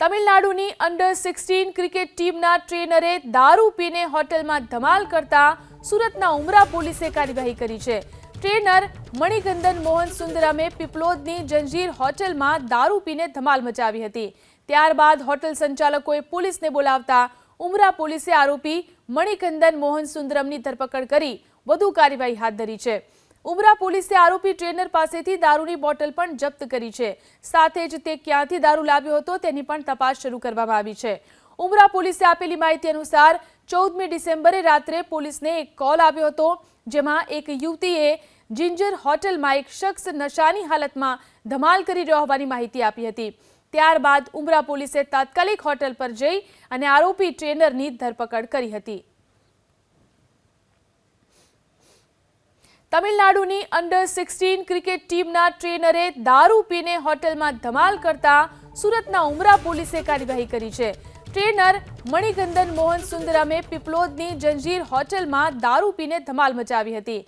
તમિલનાડુની under sixteen cricket ટીમના ટ્રેનરે દારૂ પીને હોટેલમાં ધમાલ કરતા સુરતના ઉમરા પોલીસે કાર્યવાહી કરી છે. ટ્રેનર મણિકંદન મોહન સુંદરમે પીપલોદની જંજીર હોટેલમાં દારૂ પીને ધમાલ મચાવી હતી. ત્યારબાદ હોટેલ સંચાલકોએ પોલીસને બોલાવતા ઉમરા પોલીસે આરોપી મણિકંદન મોહન સુંદરમની ધરપકડ કરી વધુ કાર્યવાહી હાથ ધરી છે. ઉમરા પોલીસે આરોપી ટ્રેનર પાસેથી દારૂની બોટલ પણ જપ્ત કરી છે. સાથે જ તે ક્યાંથી દારૂ લાવ્યો હતો તેની પણ તપાસ શરૂ કરવામાં આવી છે. ઉમરા પોલીસે આપેલી માહિતી અનુસાર ચૌદમી ડિસેમ્બરે રાત્રે પોલીસને એક કોલ આવ્યો હતો, જેમાં એક યુવતીએ જિંજર હોટલમાં એક શખ્સ નશાની હાલતમાં ધમાલ કરી રહ્યો હોવાની માહિતી આપી હતી. ત્યારબાદ ઉમરા પોલીસે તાત્કાલિક હોટલ પર જઈ અને આરોપી ટ્રેનરની ધરપકડ કરી હતી. તમિલનાડુની અંડર સિક્સટીન ક્રિકેટ ટીમના ટ્રેનરે દારૂ પીને હોટેલમાં ધમાલ કરતા સુરતના ઉમરા પોલીસે કાર્યવાહી કરી છે. ટ્રેનર મણિકંદન મોહન સુંદરમે પીપલોદની જંજીર હોટેલમાં દારૂ પીને ધમાલ મચાવી હતી.